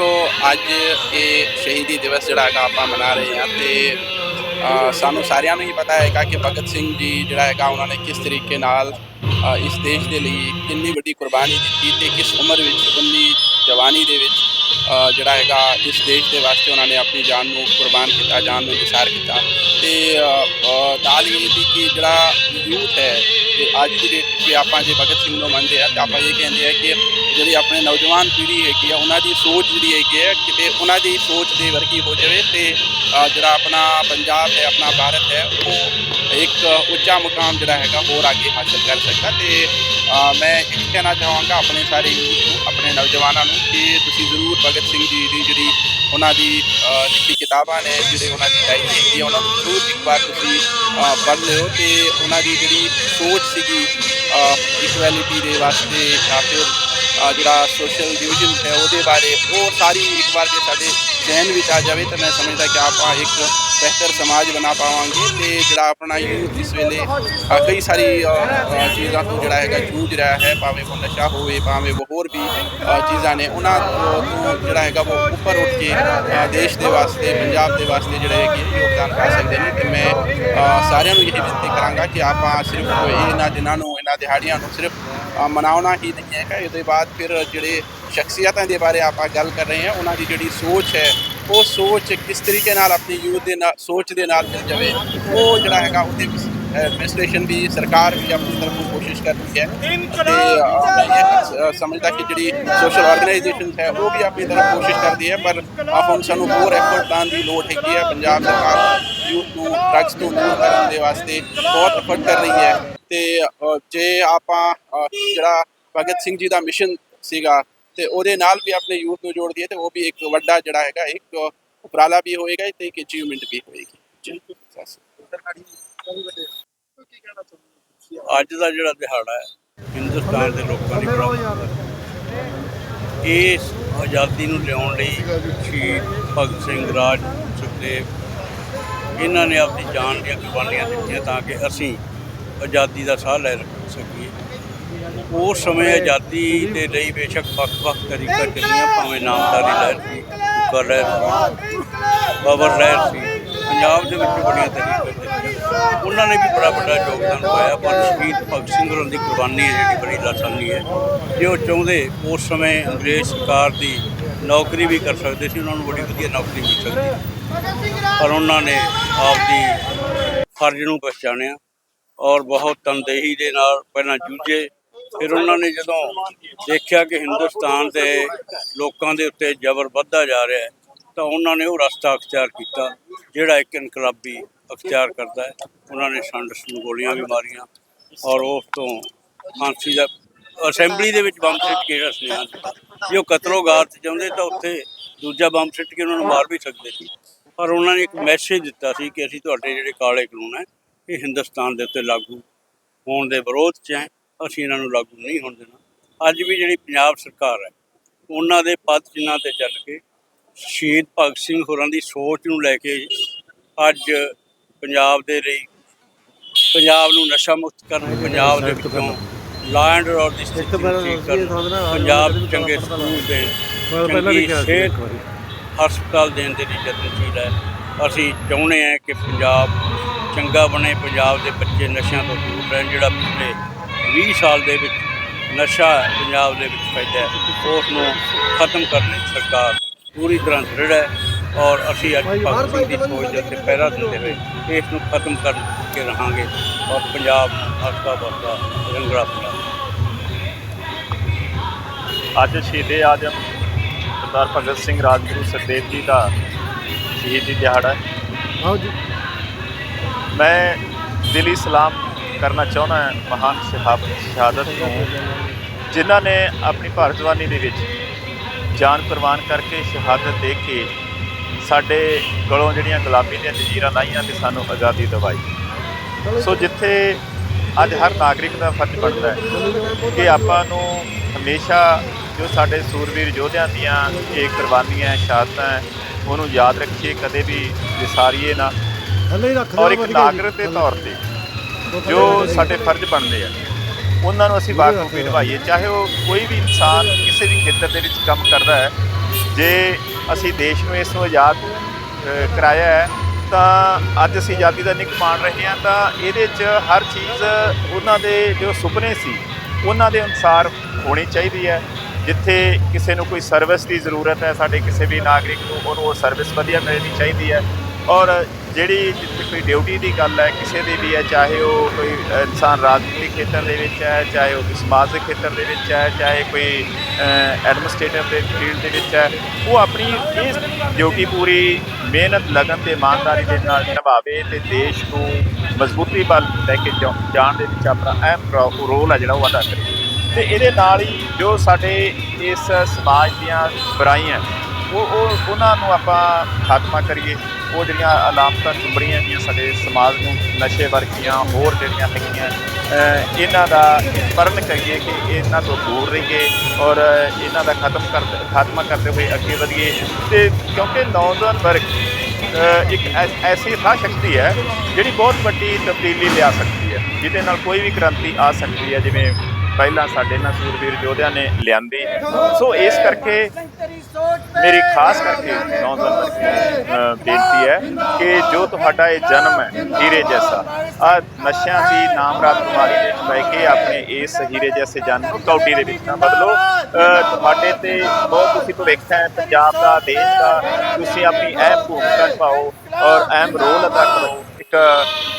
ਦੇਖੋ, ਅੱਜ ਇਹ ਸ਼ਹੀਦੀ ਦਿਵਸ ਜਿਹੜਾ ਹੈਗਾ ਆਪਾਂ ਮਨਾ ਰਹੇ ਹਾਂ ਤੇ ਸਾਨੂੰ ਸਾਰਿਆਂ ਨੂੰ ਹੀ ਪਤਾ ਹੈਗਾ ਕਿ ਭਗਤ ਸਿੰਘ ਜੀ ਜਿਹੜਾ ਹੈਗਾ, ਉਹਨਾਂ ਨੇ ਕਿਸ ਤਰੀਕੇ ਨਾਲ ਇਸ ਦੇਸ਼ ਦੇ ਲਈ ਕਿੰਨੀ ਵੱਡੀ ਕੁਰਬਾਨੀ ਦਿੱਤੀ ਤੇ ਕਿਸ ਉਮਰ ਵਿੱਚ, ਉਨੀ ਜਵਾਨੀ ਦੇ ਵਿੱਚ ਜਿਹੜਾ ਹੈਗਾ, ਇਸ ਦੇਸ਼ ਦੇ ਵਾਸਤੇ ਉਹਨਾਂ ਨੇ ਆਪਣੀ ਜਾਨ ਨੂੰ ਕੁਰਬਾਨ ਕੀਤਾ, ਜਾਨ ਨੂੰ ਨਿਸਾਰ ਕੀਤਾ। ਤੇ ਨਾਲ ਇਹ ਵੀ ਕਿ ਜਿਹੜਾ ਯੂਥ ਹੈ ਤੇ ਅੱਜ ਦੀ ਡੇਟ 'ਚ ਆਪਾਂ ਜੇ ਭਗਤ ਸਿੰਘ ਨੂੰ ਮੰਨਦੇ ਆ ਤਾਂ ਆਪਾਂ ਇਹ ਕਹਿੰਦੇ ਆ ਕਿ ਜਿਹੜੀ ਆਪਣੇ ਨੌਜਵਾਨ ਪੀੜ੍ਹੀ ਹੈਗੀ ਆ, ਉਹਨਾਂ ਦੀ ਸੋਚ ਜਿਹੜੀ ਹੈਗੀ ਹੈ ਕਿਤੇ ਉਹਨਾਂ ਦੀ ਸੋਚ ਦੇ ਵਰਗੀ ਹੋ ਜਾਵੇ ਤੇ ਜਿਹੜਾ ਆਪਣਾ ਪੰਜਾਬ ਹੈ, ਆਪਣਾ ਭਾਰਤ ਹੈ, ਉਹ ਇੱਕ ਉੱਚਾ ਮੁਕਾਮ ਜਿਹੜਾ ਹੈਗਾ ਹੋਰ ਅੱਗੇ ਹਾਸਲ ਕਰ ਸਕਦਾ ਤੇ ਮੈਂ ਇਹ ਕਹਿਣਾ ਚਾਹਾਂਗਾ ਆਪਣੇ ਸਾਰੇ ਯੂਥ ਨੂੰ ਆਪਣੇ ਨੌਜਵਾਨਾਂ ਨੂੰ ਕਿ ਤੁਸੀਂ ਜ਼ਰੂਰ ਭਗਤ ਸਿੰਘ ਜੀ ਦੀ ਜਿਹੜੀ ਉਹਨਾਂ ਦੀ ਅ, ਲਿਖੀ ਕਿਤਾਬਾਂ ਨੇ ਜਿਹੜੇ ਉਹਨਾਂ ਦੀ ਡਾਇਰੀ ਹੈਗੀ ਉਹਨਾਂ ਨੂੰ ਜ਼ਰੂਰ ਇੱਕ ਵਾਰ ਤੁਸੀਂ ਪੜ੍ਹ ਲਿਓ ਤੇ ਉਹਨਾਂ ਦੀ ਜਿਹੜੀ ਸੋਚ ਸੀਗੀ ਇਕੁਐਲਿਟੀ ਦੇ ਵਾਸਤੇ ਜਾਂ ਫਿਰ ਜਿਹੜਾ ਸੋਸ਼ਲ ਡਿਵੀਜ਼ਨ ਹੈ ਉਹਦੇ ਬਾਰੇ ਉਹ ਸਾਰੀ ਇੱਕ ਵਾਰ ਜੇ ਸਾਡੇ ਚੈਨ ਵਿੱਚ ਆ ਜਾਵੇ ਤਾਂ ਮੈਂ ਸਮਝਦਾ ਕਿ ਆਪਾਂ ਇੱਕ ਬਿਹਤਰ ਸਮਾਜ ਬਣਾ ਪਾਵਾਂਗੇ ਤੇ ਜਿਹੜਾ ਆਪਣਾ ਯੂਥ ਇਸ ਵੇਲੇ ਕਈ ਸਾਰੀ ਚੀਜ਼ਾਂ ਤੋਂ ਜਿਹੜਾ ਹੈਗਾ ਜੂਝ ਰਿਹਾ ਹੈ, ਭਾਵੇਂ ਉਹ ਨਸ਼ਾ ਹੋਵੇ, ਭਾਵੇਂ ਉਹ ਹੋਰ ਵੀ ਚੀਜ਼ਾਂ ਨੇ, ਉਹਨਾਂ ਤੋਂ ਜਿਹੜਾ ਹੈਗਾ ਉਹ ਉੱਪਰ ਉੱਠ ਕੇ ਦੇਸ਼ ਦੇ ਵਾਸਤੇ, ਪੰਜਾਬ ਦੇ ਵਾਸਤੇ ਜਿਹੜੇ ਹੈਗੇ ਯੋਗਦਾਨ ਪਾ ਸਕਦੇ ਨੇ ਤੇ ਮੈਂ ਸਾਰਿਆਂ ਨੂੰ ਇਹ ਬੇਨਤੀ ਕਰਾਂਗਾ ਕਿ ਆਪਾਂ ਸਿਰਫ ਇਹਨਾਂ ਦਿਨਾਂ ਨੂੰ, ਇਹਨਾਂ ਦਿਹਾੜੀਆਂ ਨੂੰ ਸਿਰਫ ਮਨਾਉਣਾ ਹੀ ਨਹੀਂ ਹੈਗਾ। ਇਹਦੇ ਬਾਅਦ ਫਿਰ ਜਿਹੜੇ ਸ਼ਖਸੀਅਤਾਂ ਦੇ ਬਾਰੇ ਆਪਾਂ ਗੱਲ ਕਰ ਰਹੇ ਹਾਂ ਉਹਨਾਂ ਦੀ ਜਿਹੜੀ ਸੋਚ ਹੈ ਉਹ ਸੋਚ ਕਿਸ ਤਰੀਕੇ ਨਾਲ ਆਪਣੀ ਯੂਥ ਦੇ ਨਾਲ ਸੋਚ ਦੇ ਨਾਲ ਮਿਲ ਜਾਵੇ। ਉਹ ਜਿਹੜਾ ਹੈਗਾ ਉਹਦੇ ਐਡਮਿਨਿਸਟ੍ਰੇਸ਼ਨ ਵੀ ਸਰਕਾਰ ਵੀ ਆਪਣੀ ਤਰਫੋਂ ਕੋਸ਼ਿਸ਼ ਕਰ ਰਹੀ ਹੈ। ਤੇ ਸਮਝਦਾ ਕਿ ਜਿਹੜੀ ਸੋਸ਼ਲ ਆਰਗੇਨਾਈਜੇਸ਼ਨ ਹੈ ਉਹ ਵੀ ਆਪਣੀ ਤਰਫ ਕੋਸ਼ਿਸ਼ ਕਰਦੀ ਹੈ ਪਰ ਅ, ਹੁਣ ਸਾਨੂੰ ਹੋਰ ਐਫਰਟ ਲਾਉਣ ਦੀ ਲੋੜ ਹੈਗੀ ਹੈ। ਪੰਜਾਬ ਸਰਕਾਰ ਯੂਥ ਨੂੰ ਡਰੱਗਸ ਤੋਂ ਦੂਰ ਕਰਨ ਦੇ ਵਾਸਤੇ ਬਹੁਤ ਐਫਰਟ ਕਰ ਰਹੀ ਹੈ। ਤੇ ਜੇ ਆਪਾਂ ਜਿਹੜਾ ਭਗਤ ਸਿੰਘ ਜੀ ਦਾ ਮਿਸ਼ਨ ਸੀਗਾ ਤੇ ਉਹਦੇ ਨਾਲ ਵੀ ਆਪਣੇ ਯੂਥ ਨੂੰ ਜੋੜ ਦਈਏ ਤੇ ਉਹ ਵੀ ਇੱਕ ਵੱਡਾ ਜਿਹੜਾ ਹੈਗਾ ਇੱਕ ਉਪਰਾਲਾ ਵੀ ਹੋਏਗਾ ਤੇ ਇੱਕ ਅਚੀਵਮੈਂਟ ਵੀ ਹੋਏਗੀ। ਅੱਜ ਦਾ ਜਿਹੜਾ ਦਿਹਾੜਾ ਹੈ ਹਿੰਦੁਸਤਾਨ ਦੇ ਲੋਕਾਂ ਦੀ ਪ੍ਰਾਪਤੀ ਇਸ ਆਜ਼ਾਦੀ ਨੂੰ ਲਿਆਉਣ ਲਈ ਸ਼ਹੀਦ ਭਗਤ ਸਿੰਘ ਰਾਜ ਸੁਖਦੇਵ ਇਹਨਾਂ ਨੇ ਆਪਣੀ ਜਾਨ ਦੀਆਂ ਕੁਰਬਾਨੀਆਂ ਦਿੱਤੀਆਂ ਤਾਂ ਕਿ ਅਸੀਂ ਆਜ਼ਾਦੀ ਦਾ ਸਾਹ ਲੈ ਸਕੀਏ। ਉਸ ਸਮੇਂ ਆਜ਼ਾਦੀ ਦੇ ਲਈ ਬੇਸ਼ੱਕ ਵੱਖ-ਵੱਖ ਤਰੀਕਾ ਚੱਲੀਆਂ ਭਾਵੇਂ ਨਾਮਦਾਰੀ ਲਹਿਰ ਸੀ ਕਰ ਲਹਿਰ ਸੀ ਬਾਬਰ ਲਹਿਰ ਸੀ ਪੰਜਾਬ ਦੇ ਵਿੱਚ ਬੜੀਆਂ ਤਰੀਕੇ ਚੱਲੀਆਂ ਉਹਨਾਂ ਨੇ ਵੀ ਬੜਾ ਵੱਡਾ ਯੋਗਦਾਨ ਪਾਇਆ ਪਰ ਸ਼ਹੀਦ ਭਗਤ ਸਿੰਘ ਹੋਰਾਂ ਦੀ ਕੁਰਬਾਨੀ ਹੈ ਜਿਹੜੀ ਬੜੀ ਲਾਸਾਨੀ ਹੈ। ਜੇ ਉਹ ਚਾਹੁੰਦੇ ਉਸ ਸਮੇਂ ਅੰਗਰੇਜ਼ ਸਰਕਾਰ ਦੀ ਨੌਕਰੀ ਵੀ ਕਰ ਸਕਦੇ ਸੀ ਉਹਨਾਂ ਨੂੰ ਬੜੀ ਵਧੀਆ ਨੌਕਰੀ ਮਿਲ ਸਕਦੀ। ਪਰ ਉਹਨਾਂ ਨੇ ਆਪਦੀ ਫਰਜ਼ ਨੂੰ ਪਛਾਣਿਆ ਔਰ ਬਹੁਤ ਤਨਦੇਹੀ ਦੇ ਨਾਲ ਪਹਿਲਾਂ ਜੂਝੇ ਫਿਰ ਉਹਨਾਂ ਨੇ ਜਦੋਂ ਦੇਖਿਆ ਕਿ ਹਿੰਦੁਸਤਾਨ ਦੇ ਲੋਕਾਂ ਦੇ ਉੱਤੇ ਜ਼ਬਰ ਵੱਧਦਾ ਜਾ ਰਿਹਾ ਹੈ, ਤਾਂ ਉਹਨਾਂ ਨੇ ਉਹ ਰਸਤਾ ਅਖਤਿਆਰ ਕੀਤਾ, ਜਿਹੜਾ ਇੱਕ ਇਨਕਲਾਬੀ ਅਖਤਿਆਰ ਕਰਦਾ ਹੈ। ਉਹਨਾਂ ਨੇ ਸੰਡਸ ਨੂੰ ਗੋਲੀਆਂ ਵੀ ਮਾਰੀਆਂ ਔਰ ਉਸ ਤੋਂ ਫਾਂਸੀ ਦਾ ਅਸੈਂਬਲੀ ਦੇ ਵਿੱਚ ਬੰਬ ਸਿੱਟ ਕੇ ਜਿਹੜਾ ਸੁਨੇਹਾ ਦਿੱਤਾ ਜੇ ਉਹ ਕਤਲੋਗਾਰ 'ਚ ਚਾਹੁੰਦੇ ਤਾਂ ਉੱਥੇ ਦੂਜਾ ਬੰਬ ਸਿੱਟ ਕੇ ਉਹਨਾਂ ਨੂੰ ਮਾਰ ਵੀ ਸਕਦੇ ਸੀ। ਪਰ ਉਹਨਾਂ ਨੇ ਇੱਕ ਮੈਸੇਜ ਦਿੱਤਾ ਸੀ ਕਿ ਅਸੀਂ ਤੁਹਾਡੇ ਜਿਹੜੇ ਕਾਲੇ ਕਾਨੂੰਨ ਹੈ, ਇਹ ਹਿੰਦੁਸਤਾਨ ਦੇ ਉੱਤੇ ਲਾਗੂ ਹੋਣ ਦੇ ਵਿਰੋਧ 'ਚ ਹੈ। ਅਸੀਂ ਇਹਨਾਂ ਨੂੰ ਲਾਗੂ ਨਹੀਂ ਹੋਣ ਦੇਣਾ। ਅੱਜ ਵੀ ਜਿਹੜੀ ਪੰਜਾਬ ਸਰਕਾਰ ਹੈ ਉਹਨਾਂ ਦੇ ਪਦ ਚਿੰਨ੍ਹਾਂ ਤੇ ਚੱਲ ਕੇ ਸ਼ਹੀਦ ਭਗਤ ਸਿੰਘ ਹੋਰਾਂ ਦੀ ਸੋਚ ਨੂੰ ਲੈ ਕੇ ਅੱਜ ਪੰਜਾਬ ਦੇ ਲਈ ਪੰਜਾਬ ਨੂੰ ਨਸ਼ਾ ਮੁਕਤ ਕਰਨ ਪੰਜਾਬ ਦੇ ਵਿੱਚੋਂ ਲਾ ਐਂਡ ਆਰਡਰ ਦੀ ਸਥਿਤੀ ਨੂੰ ਠੀਕ ਕਰਨ। ਪੰਜਾਬ 'ਚ ਚੰਗੇ ਸਕੂਲ ਦੇ ਚੰਗੀ ਸਿਹਤ ਹਸਪਤਾਲ ਦੇਣ ਦੇ ਲਈ ਯਤਨਸ਼ੀਲ ਹੈ ਅਸੀਂ ਚਾਹੁੰਦੇ ਹਾਂ ਕਿ ਪੰਜਾਬ ਚੰਗਾ ਬਣੇ ਪੰਜਾਬ ਦੇ ਬੱਚੇ ਨਸ਼ਿਆਂ ਤੋਂ ਦੂਰ ਰਹਿਣ ਜਿਹੜਾ ਪਿਛਲੇ 20 ਸਾਲ ਦੇ ਵਿੱਚ ਨਸ਼ਾ ਪੰਜਾਬ ਦੇ ਵਿੱਚ ਫੈਲਿਆ ਹੈ, ਉਸ ਨੂੰ ਖਤਮ ਕਰਨ ਲਈ ਸਰਕਾਰ ਪੂਰੀ ਤਰ੍ਹਾਂ ਦ੍ਰਿੜ ਹੈ ਔਰ ਅਸੀਂ ਅੱਜ ਭਗਤ ਸਿੰਘ ਦੀ ਸੋਚ ਦੇ ਉੱਤੇ ਪਹਿਰਾ ਦਿੰਦੇ ਹੋਏ ਇਸ ਨੂੰ ਖਤਮ ਕਰਕੇ ਰਹਾਂਗੇ ਔਰ ਪੰਜਾਬ ਹਸਤਾ ਬਸਤਾ ਰੰਗਲਾ ਪੰਜਾਬ ਅੱਜ ਸ਼ਹੀਦੇ ਆਜਮ ਸਰਦਾਰ ਭਗਤ ਸਿੰਘ ਰਾਜਗੁਰੂ ਸੁਖਦੇਵ ਜੀ ਦਾ ਸ਼ਹੀਦੀ ਦਿਹਾੜਾ ਹੈ। ਆਓ ਜੀ। ਮੈਂ ਦਿਲੀ ਸਲਾਮ ਕਰਨਾ ਚਾਹੁੰਦਾ ਹਾਂ ਮਹਾਨ ਸ਼ਹਾਦਤ ਸ਼ਹਾਦਤ ਨੂੰ ਜਿਨ੍ਹਾਂ ਨੇ ਆਪਣੀ ਭਾਰਤ ਜਵਾਨੀ ਦੇ ਵਿੱਚ ਜਾਨ ਕੁਰਬਾਨ ਕਰਕੇ ਸ਼ਹਾਦਤ ਦੇ ਕੇ ਸਾਡੇ ਗਲੋਂ ਜਿਹੜੀਆਂ ਗੁਲਾਬੀ ਦੀਆਂ ਜੰਜੀਰਾਂ ਲਾਈਆਂ ਤੇ ਸਾਨੂੰ ਆਜ਼ਾਦੀ ਦਿਵਾਈ ਸੋ ਜਿੱਥੇ ਅੱਜ ਹਰ ਨਾਗਰਿਕ ਦਾ ਫਰਜ਼ ਬਣਦਾ ਹੈ ਕਿ ਆਪਾਂ ਨੂੰ ਹਮੇਸ਼ਾ ਜੋ ਸਾਡੇ ਸੂਰਵੀਰ ਯੋਧਿਆਂ ਦੀਆਂ ਇਹ ਕੁਰਬਾਨੀਆਂ ਸ਼ਹਾਦਤਾਂ ਉਹਨੂੰ ਯਾਦ ਰੱਖੀਏ ਕਦੇ ਵੀ ਵਿਸਾਰੀਏ ਨਾ ਔਰ ਇੱਕ। ਨਾਗਰਿਕ ਦੇ ਤੌਰ ਤੇ ਜੋ ਸਾਡੇ ਫਰਜ਼ ਬਣਦੇ ਆ, ਉਹਨਾਂ ਨੂੰ ਅਸੀਂ ਬਾਖੂਬੀ ਨਿਭਾਈਏ। ਚਾਹੇ ਉਹ ਕੋਈ ਵੀ ਇਨਸਾਨ ਕਿਸੇ ਵੀ ਖੇਤਰ ਦੇ ਵਿੱਚ ਕੰਮ ਕਰਦਾ ਹੈ, ਜੇ ਅਸੀਂ ਦੇਸ਼ ਨੂੰ ਇਸ ਤੋਂ ਆਜ਼ਾਦ ਕਰਾਇਆ ਹੈ, ਤਾਂ ਅੱਜ ਅਸੀਂ ਆਜ਼ਾਦੀ ਦਾ ਨਿਕ ਮਾਣ ਰਹੇ ਹਾਂ, ਤਾਂ ਇਹਦੇ 'ਚ ਹਰ ਚੀਜ਼ ਉਹਨਾਂ ਦੇ ਜੋ ਸੁਪਨੇ ਸੀ, ਉਹਨਾਂ ਦੇ ਅਨੁਸਾਰ ਹੋਣੀ ਚਾਹੀਦੀ ਹੈ। ਜਿੱਥੇ ਕਿਸੇ ਨੂੰ ਕੋਈ ਸਰਵਿਸ ਦੀ ਜ਼ਰੂਰਤ ਹੈ, ਸਾਡੇ ਕਿਸੇ ਵੀ ਨਾਗਰਿਕ ਨੂੰ ਉਹਨੂੰ ਉਹ ਸਰਵਿਸ ਵਧੀਆ ਮਿਲਣੀ ਚਾਹੀਦੀ ਹੈ। ਔਰ ਜਿਹੜੀ ਜਿੱਥੇ ਕੋਈ ਡਿਊਟੀ ਦੀ ਗੱਲ ਹੈ, ਕਿਸੇ ਦੀ ਵੀ ਹੈ, ਚਾਹੇ ਉਹ ਕੋਈ ਇਨਸਾਨ ਰਾਜਨੀਤਿਕ ਖੇਤਰ ਦੇ ਵਿੱਚ ਹੈ, ਚਾਹੇ ਉਹ ਸਮਾਜਿਕ ਖੇਤਰ ਦੇ ਵਿੱਚ ਹੈ, ਚਾਹੇ ਕੋਈ ਐਡਮਿਨਿਸਟ੍ਰੇਟਿਵ ਦੇ ਫੀਲਡ ਦੇ ਵਿੱਚ ਹੈ, ਉਹ ਆਪਣੀ ਇਸ ਡਿਊਟੀ ਪੂਰੀ ਮਿਹਨਤ, ਲਗਨ ਤੇ ਇਮਾਨਦਾਰੀ ਦੇ ਨਾਲ ਨਿਭਾਵੇ ਤੇ ਦੇਸ਼ ਨੂੰ ਮਜ਼ਬੂਤੀ ਵੱਲ ਲੈ ਕੇ ਜਾ- ਜਾਣ ਦੇ ਵਿੱਚ ਆਪਣਾ ਅਹਿਮ ਰੋ- ਰੋਲ ਹੈ ਜਿਹੜਾ ਉਹ ਅਦਾ ਕਰੇ। ਤੇ ਇਹਦੇ ਨਾਲ ਹੀ ਜੋ ਸਾਡੇ ਇਸ ਸਮਾਜ ਦੀਆਂ ਬੁਰਾਈਆਂ ਉਹ ਉਹ ਉਹਨਾਂ ਨੂੰ ਆਪਾਂ ਖਾਤਮਾ ਕਰੀਏ। ਉਹ ਜਿਹੜੀਆਂ ਅਲਾਮਤਾਂ ਚੁੰਬੜੀਆਂ ਦੀਆਂ ਸਾਡੇ ਸਮਾਜ ਨੂੰ, ਨਸ਼ੇ ਵਰਗੀਆਂ, ਹੋਰ ਜਿਹੜੀਆਂ ਹੈਗੀਆਂ ਇਹਨਾਂ ਦਾ ਪਰਨ ਕਰੀਏ ਕਿ ਇਹਨਾਂ ਤੋਂ ਦੂਰ ਰਹੀਏ ਔਰ ਇਹਨਾਂ ਦਾ ਖਤਮ ਕਰ ਖਾਤਮਾ ਕਰਦੇ ਹੋਏ ਅੱਗੇ ਵਧੀਏ। ਤੇ ਕਿਉਂਕਿ ਨੌਜਵਾਨ ਵਰਗ ਇੱਕ ਐ- ਐਸੀ ਥਾ ਸ਼ਕਤੀ ਹੈ ਜਿਹੜੀ ਬਹੁਤ ਵੱਡੀ ਤਬਦੀਲੀ ਲਿਆ ਸਕਦੀ ਹੈ, ਜਿਹਦੇ ਨਾਲ ਕੋਈ ਵੀ ਕ੍ਰਾਂਤੀ ਆ ਸਕਦੀ ਹੈ, ਜਿਵੇਂ ਪਹਿਲਾਂ ਸਾਡੇ ਨਾਲ ਸੂਰਬੀਰ ਯੋਧਿਆਂ ਨੇ ਲਿਆਂਦੀ। ਸੋ ਇਸ ਕਰਕੇ ਮੇਰੀ ਖਾਸ ਕਰਕੇ ਨੌਜਵਾਨ ਬੇਨਤੀ ਹੈ ਕਿ ਜੋ ਤੁਹਾਡਾ ਇਹ ਜਨਮ ਹੈ, ਹੀਰੇ ਜੈਸਾ ਆ ਨਸ਼ਿਆਂ ਦੀ ਨਾਮਰਾਤ ਕੁਮਾਰੀ ਦੇ ਵਿੱਚ ਕੇ ਆਪਣੇ ਇਸ ਹੀਰੇ ਜੈਸੇ ਜਨਮ ਨੂੰ ਕੌਡੀ ਦੇ ਵਿੱਚ ਨਾ ਬਦਲੋ। ਤੁਹਾਡੇ ਤੇ ਬਹੁਤ ਤੁਸੀਂ ਭਵਿੱਖ ਹੈ, ਪੰਜਾਬ ਦਾ, ਦੇਸ਼ ਦਾ, ਤੁਸੀਂ ਆਪਣੀ ਅਹਿਮ ਭੂਮਿਕਾ ਨਿਭਾਓ ਔਰ ਅਹਿਮ ਰੋਲ ਅਦਾ ਕਰੋ। ਇੱਕ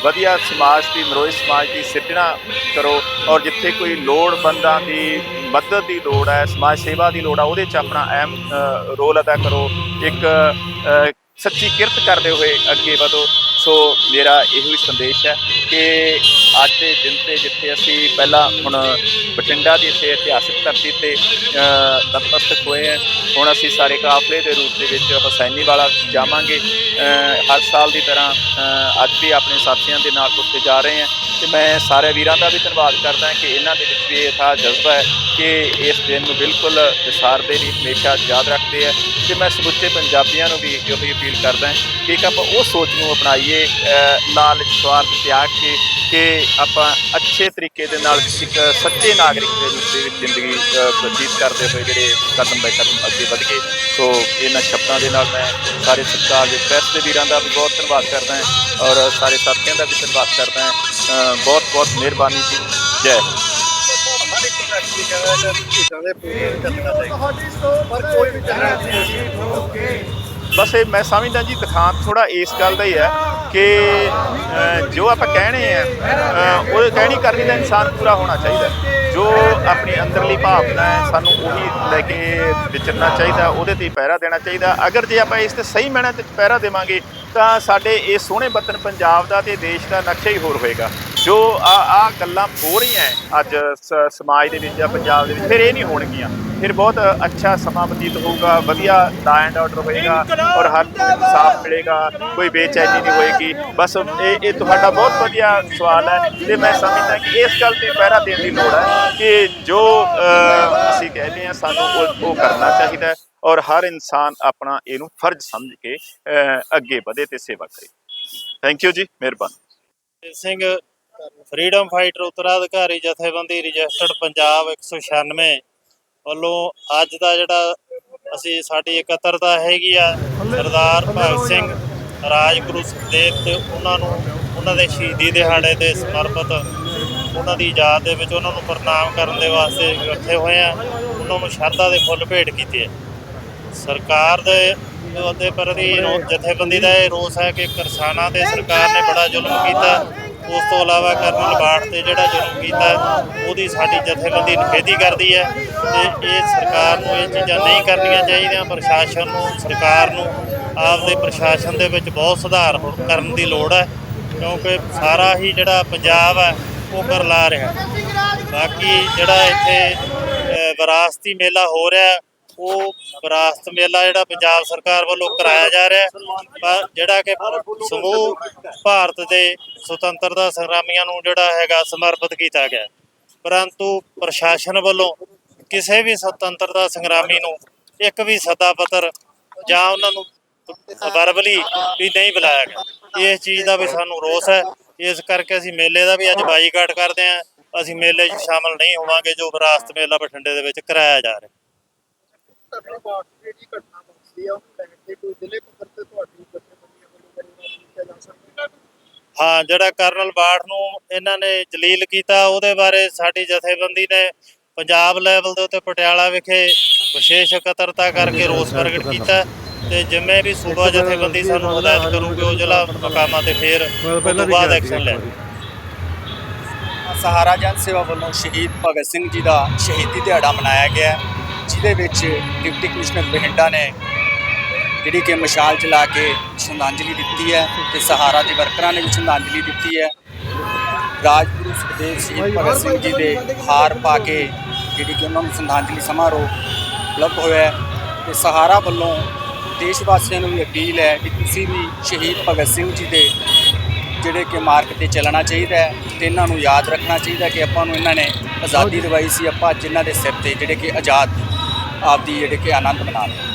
ਵਧੀਆ ਸਮਾਜ ਦੀ ਨਰੋਏ ਸਮਾਜ ਦੀ ਸਿਰਜਣਾ ਕਰੋ ਔਰ ਜਿੱਥੇ ਕੋਈ ਲੋੜਵੰਦਾਂ ਦੀ ਮਦਦ ਦੀ ਲੋੜ ਹੈ, ਸਮਾਜ ਸੇਵਾ ਦੀ ਲੋੜ ਹੈ ਉਹਦੇ 'ਚ ਆਪਣਾ ਅਹਿਮ ਰੋਲ ਅਦਾ ਕਰੋ। ਇੱਕ ਸੱਚੀ ਕਿਰਤ ਕਰਦੇ ਹੋਏ ਅੱਗੇ ਵਧੋ। ਸੋ ਮੇਰਾ ਇਹੋ ਹੀ ਸੰਦੇਸ਼ ਹੈ ਕਿ ਅੱਜ ਦੇ ਦਿਨ ਤੇ ਜਿੱਥੇ ਅਸੀਂ ਪਹਿਲਾਂ ਹੁਣ ਬਠਿੰਡਾ ਦੀ ਇੱਥੇ ਇਤਿਹਾਸਿਕ ਧਰਤੀ ਤੇ ਅ, ਨਤਮਸਤਕ ਹੋਏ ਹਾਂ ਹੁਣ ਅਸੀਂ ਸਾਰੇ ਕਾਫਲੇ ਦੇ ਰੂਪ ਦੇ ਵਿੱਚ ਹੁਸੈਨੀ ਵਾਲਾ ਜਾਵਾਂਗੇ। ਹਰ ਸਾਲ ਦੀ ਤਰ੍ਹਾਂ ਅੱਜ ਵੀ ਆਪਣੇ ਸਾਥੀਆਂ ਦੇ ਨਾਲ ਉੱਥੇ ਜਾ ਰਹੇ ਹਾਂ। ਤੇ ਮੈਂ ਸਾਰੇ ਵੀਰਾਂ ਦਾ ਵੀ ਧੰਨਵਾਦ ਕਰਦਾ ਕਿ ਇਹਨਾਂ ਦੇ ਵਿੱਚ ਵੀ ਇਹ ਥਾ ਜਜ਼ਬਾ ਹੈ ਕਿ ਇਸ ਦਿਨ ਨੂੰ ਬਿਲਕੁਲ ਵਿਸਾਰਦੇ ਲਈ ਹਮੇਸ਼ਾ ਯਾਦ ਰੱਖਦੇ ਆ ਤੇ ਮੈਂ ਸਮੁੱਚੇ ਪੰਜਾਬੀਆਂ ਨੂੰ ਵੀ ਇਹੋ ਹੀ ਅਪੀਲ ਕਰਦਾ ਹਾਂ ਕਿ ਆਪਾਂ ਉਹ ਸੋਚ ਨੂੰ ਅਪਣਾਈਏ ਨਾਲ ਸਵਾਰਥ ਤਿਆਗ ਕੇ ਕਿ ਆਪਾਂ ਅੱਛੇ ਤਰੀਕੇ ਦੇ ਨਾਲ ਇੱਕ ਸੱਚੇ ਨਾਗਰਿਕ ਦੇ ਰੂਪ ਦੇ ਵਿੱਚ ਜ਼ਿੰਦਗੀ ਅ, ਬਤੀਤ ਕਰਦੇ ਹੋਏ ਜਿਹੜੇ ਕਦਮ ਬਾਏ ਕਦਮ ਅੱਗੇ ਵਧ ਗਏ। ਸੋ ਇਹਨਾਂ ਸ਼ਬਦਾਂ ਦੇ ਨਾਲ ਮੈਂ ਸਾਰੇ ਸਰਕਾਰ ਦੇ ਪ੍ਰੈਸ ਦੇ ਵੀਰਾਂ ਦਾ ਵੀ ਬਹੁਤ ਧੰਨਵਾਦ ਕਰਦਾ ਹਾਂ ਔਰ ਸਾਰੇ ਸਾਥੀਆਂ ਦਾ ਵੀ ਧੰਨਵਾਦ ਕਰਦਾ ਹਾਂ। ਬਹੁਤ ਬਹੁਤ ਮਿਹਰਬਾਨੀ ਜੀ। ਜੈ ਬਸ ਇਹ ਮੈਂ ਸਮਝਦਾ ਜੀ ਦਿਖਾਂਤ ਥੋੜਾ ਇਸ ਗੱਲ ਦਾ ਹੀ ਹੈ। ਕਿ ਜੋ ਆਪਾਂ ਕਹਿਣੇ ਆ ਉਹ ਕਹਿਣੀ ਕਰਨੀ ਦਾ ਇਨਸਾਨ ਪੂਰਾ ਹੋਣਾ ਚਾਹੀਦਾ ਜੋ ਆਪਣੀ ਅੰਦਰਲੀ ਭਾਵਨਾ ਹੈ, ਸਾਨੂੰ ਉਹੀ ਲੈ ਕੇ ਵਿਚਰਨਾ ਚਾਹੀਦਾ, ਉਹਦੇ ਤੇ ਪਹਿਰਾ ਦੇਣਾ ਚਾਹੀਦਾ। ਅਗਰ ਜੇ ਆਪਾਂ ਇਸ ਤੇ ਸਹੀ ਮੈਨੇ ਤੇ ਪਹਿਰਾ ਦੇਵਾਂਗੇ, ਤਾਂ ਸਾਡੇ ਇਹ ਸੋਹਣੇ ਵਤਨ ਪੰਜਾਬ ਦਾ ਤੇ ਦੇਸ਼ ਦਾ ਨਕਸ਼ਾ ਹੀ ਹੋਰ ਹੋਏਗਾ। ਜੋ ਆ ਆ ਗੱਲਾਂ ਹੋ ਰਹੀਆਂ ਅੱਜ ਸ- ਸਮਾਜ ਦੇ ਵਿੱਚ ਜਾਂ ਪੰਜਾਬ ਦੇ ਵਿੱਚ, ਫਿਰ ਇਹ ਨਹੀਂ ਹੋਣਗੀਆਂ। ਫਿਰ ਬਹੁਤ ਅੱਛਾ ਸਮਾਂ ਬਤੀਤ ਹੋਊਗਾ ਵਧੀਆ ਲਾ ਐਂਡ ਆਰਡਰ ਹੋਏਗਾ ਔਰ ਹਰ ਇਨਸਾਫ ਮਿਲੇਗਾ ਕੋਈ ਬੇਚੈਨੀ ਨਹੀਂ ਹੋਏਗੀ। ਬਸ ਇਹ ਇਹ ਤੁਹਾਡਾ ਬਹੁਤ ਵਧੀਆ ਸਵਾਲ ਹੈ ਤੇ ਮੈਂ ਸਮਝਦਾ ਕਿ ਇਸ ਗੱਲ ਤੇ ਪਹਿਰਾ ਦੇਣ ਦੀ ਲੋੜ ਹੈ ਕਿ ਜੋ ਅਸੀਂ ਕਹਿੰਦੇ ਹਾਂ ਸਾਨੂੰ ਉਹ ਕਰਨਾ ਚਾਹੀਦਾ ਹੈ ਔਰ ਹਰ ਇਨਸਾਨ ਆਪਣਾ ਇਹਨੂੰ ਫਰਜ਼ ਸਮਝ ਕੇ ਅੱਗੇ ਵਧੇ ਤੇ ਸੇਵਾ ਕਰੇ। ਥੈਂਕ ਯੂ ਜੀ ਮਿਹਰਬਾਨੀ। ਸਿੰਘ ਫਰੀडम ਫਾਈਟਰ ਉੱਤਰਾਧਿਕਾਰੀ ਜਥੇਬੰਦੀ ਰਜਿਸਟਰਡ ਪੰਜਾਬ 196 ਵੱਲੋਂ ਅੱਜ ਦਾ ਜਿਹੜਾ ਅਸੀਂ ਸਾਡੀ ਇਕੱਤਰਤਾ ਹੈਗੀ ਆ ਸਰਦਾਰ ਭਗਤ ਸਿੰਘ ਰਾਜਗੁਰੂ ਸੁਖਦੇਵ ਤੇ ਉਹਨਾਂ ਨੂੰ ਉਹਨਾਂ ਦੇ ਸ਼ਹੀਦੀ ਦਿਹਾੜੇ ਤੇ ਸਮਰਪਿਤ ਉਹਨਾਂ ਦੀ ਯਾਦ ਦੇ ਵਿੱਚ ਉਹਨਾਂ ਨੂੰ ਪ੍ਰਣਾਮ ਕਰਨ ਦੇ ਵਾਸਤੇ ਇਕੱਠੇ ਹੋਏ ਆ ਉਹਨਾਂ ਨੂੰ ਸ਼ਰਧਾ ਦੇ ਫੁੱਲ ਭੇਟ ਕੀਤੇ ਆ ਸਰਕਾਰ ਦੇ ਉਹਦੇ ਪ੍ਰਤੀ ਜਥੇਬੰਦੀ ਦਾ ਇਹ ਰੋਸ ਹੈ ਕਿ ਕਿਸਾਨਾਂ ਤੇ ਸਰਕਾਰ ਨੇ ਬੜਾ ਜ਼ੁਲਮ ਕੀਤਾ। ਉਸ ਤੋਂ ਇਲਾਵਾ ਕਰਨਲ ਬਾੜ ਤੇ ਜਿਹੜਾ ਜ਼ੁਲਮ ਕੀਤਾ ਉਹਦੀ ਸਾਡੀ ਜਥੇਬੰਦੀ ਨਿਖੇਧੀ ਕਰਦੀ ਹੈ ਤੇ ਇਹ ਸਰਕਾਰ ਨੂੰ ਇਹ ਚੀਜ਼ਾਂ ਨਹੀਂ ਕਰਨੀਆਂ ਚਾਹੀਦੀਆਂ, ਪ੍ਰਸ਼ਾਸਨ ਨੂੰ, ਸਰਕਾਰ ਨੂੰ ਆਪਦੇ ਪ੍ਰਸ਼ਾਸਨ ਦੇ ਵਿੱਚ ਬਹੁਤ ਸੁਧਾਰ ਹੋ- ਕਰਨ ਦੀ ਲੋੜ ਹੈ, ਕਿਉਂਕਿ ਸਾਰਾ ਹੀ ਜਿਹੜਾ ਪੰਜਾਬ ਹੈ, ਉਹ ਕਰਲਾ ਰਿਹਾ ਬਾਕੀ ਜਿਹੜਾ ਇੱਥੇ ਵਿਰਾਸਤੀ ਮੇਲਾ ਹੋ ਰਿਹਾ ਉਹ ਵਿਰਾਸਤ ਮੇਲਾ ਜਿਹੜਾ ਪੰਜਾਬ ਸਰਕਾਰ ਵੱਲੋਂ ਕਰਾਇਆ ਜਾ ਰਿਹਾ ਜਿਹੜਾ ਕਿ ਸਮੂਹ ਭਾਰਤ ਦੇ ਸੁਤੰਤਰਤਾ ਸੰਗਰਾਮੀਆਂ ਨੂੰ ਜਿਹੜਾ ਹੈਗਾ ਸਮਰਪਿਤ ਕੀਤਾ ਗਿਆ ਪਰੰਤੂ ਪ੍ਰਸ਼ਾਸਨ ਵੱਲੋਂ ਕਿਸੇ ਵੀ ਸੁਤੰਤਰਤਾ ਸੰਗਰਾਮੀ ਨੂੰ ਇੱਕ ਵੀ ਸੱਦਾ ਪੱਤਰ ਜਾਂ ਉਹਨਾਂ ਨੂੰ ਵਰਬਲੀ ਵੀ ਨਹੀਂ ਬੁਲਾਇਆ ਗਿਆ। ਇਸ ਚੀਜ਼ ਦਾ ਵੀ ਸਾਨੂੰ ਰੋਸ ਹੈ। ਇਸ ਕਰਕੇ ਅਸੀਂ ਮੇਲੇ ਦਾ ਵੀ ਅੱਜ ਬਾਈਕਾਟ ਕਰਦੇ ਹਾਂ। ਅਸੀਂ ਮੇਲੇ 'ਚ ਸ਼ਾਮਲ ਨਹੀਂ ਹੋਵਾਂਗੇ ਜੋ ਵਿਰਾਸਤ ਮੇਲਾ ਬਠਿੰਡੇ ਦੇ ਵਿੱਚ ਕਰਾਇਆ ਜਾ ਰਿਹਾ ਕਰਨਲ ਬਾਠ ਦੀ ਜਿਹੜੀ ਘਟਨਾ ਵਾਪਰੀ ਆ ਉਹਨੂੰ ਲੈ ਕੇ ਕੋਈ ਜ਼ਿਲ੍ਹੇ ਪੱਧਰ ਤੇ ਤੁਹਾਡੀ ਜਥੇਬੰਦੀਆਂ ਵੱਲੋਂ ਕੋਈ ਕੀਤਾ ਜਾ ਸਕਦਾ ਹਾਂ? ਜਿਹੜਾ ਕਰਨਲ ਬਾਠ ਨੂੰ ਇਹਨਾਂ ਨੇ ਜਲੀਲ ਕੀਤਾ ਉਹਦੇ ਬਾਰੇ ਸਾਡੀ ਜਥੇਬੰਦੀ ਨੇ ਪੰਜਾਬ ਲੈਵਲ ਦੇ ਉੱਤੇ ਪਟਿਆਲਾ ਵਿਖੇ ਵਿਸ਼ੇਸ਼ ਇਕੱਤਰਤਾ ਕਰਕੇ ਰੋਸ ਪ੍ਰਗਟ ਕੀਤਾ ਤੇ ਜਿਵੇਂ ਵੀ ਸੂਬਾ ਜਥੇਬੰਦੀ ਸਾਨੂੰ ਹਦਾਇਤ ਕਰੂਗੀ ਉਹ ਜ਼ਿਲ੍ਹਾ ਮਕਾਮਾਂ ਤੇ ਫੇਰ ਤੋਂ ਬਾਅਦ ਐਕਸ਼ਨ ਲੈ। ਸਹਾਰਾ ਜਨ ਸੇਵਾ ਵੱਲੋਂ ਸ਼ਹੀਦ ਭਗਤ ਸਿੰਘ ਜੀ ਦਾ ਸ਼ਹੀਦੀ ਦਿਹਾੜਾ ਮਨਾਇਆ ਗਿਆ ਹੈ, ਜਿਹਦੇ ਵਿੱਚ ਡਿਪਟੀ ਕਮਿਸ਼ਨਰ ਬਠਿੰਡਾ ਨੇ ਜਿਹੜੀ ਕਿ ਮਸ਼ਾਲ ਜਲਾ ਕੇ ਸ਼ਰਧਾਂਜਲੀ ਦਿੱਤੀ ਹੈ ਤੇ ਸਹਾਰਾ ਦੇ ਵਰਕਰਾਂ ਨੇ ਵੀ ਸ਼ਰਧਾਂਜਲੀ ਦਿੱਤੀ ਹੈ। ਰਾਜਗੁਰੂ ਸੁਖਦੇਵ ਸ਼ਹੀਦ ਭਗਤ ਸਿੰਘ ਜੀ ਦੇ ਹਾਰ ਪਾ ਕੇ ਜਿਹੜੀ ਕਿ ਉਹਨਾਂ ਨੂੰ ਸ਼ਰਧਾਂਜਲੀ ਸਮਾਰੋਹ ਉਪਲਬਧ ਹੋਇਆ ਤੇ ਸਹਾਰਾ ਵੱਲੋਂ ਦੇਸ਼ ਵਾਸੀਆਂ ਨੂੰ ਵੀ ਅਪੀਲ ਹੈ ਕਿ ਤੁਸੀਂ ਵੀ ਸ਼ਹੀਦ ਭਗਤ ਸਿੰਘ ਜੀ ਦੇ ਜਿਹੜੇ ਕਿ ਮਾਰਗ ਤੇ ਚੱਲਣਾ ਚਾਹੀਦਾ ਹੈ ਤੇ ਇਹਨਾਂ ਨੂੰ ਯਾਦ ਰੱਖਣਾ ਚਾਹੀਦਾ ਕਿ ਆਪਾਂ ਨੂੰ ਇਹਨਾਂ ਨੇ ਆਜ਼ਾਦੀ ਦਿਵਾਈ ਸੀ ਆਪਾਂ ਇਹਨਾਂ ਦੇ ਸਿਰ ਤੇ ਜਿਹੜੇ ਕਿ ਆਜ਼ਾਦ ਆਪਦੀ ਜਿਹੜੇ ਕਿ ਆਨੰਦ ਮਨਾ ਰਹੇ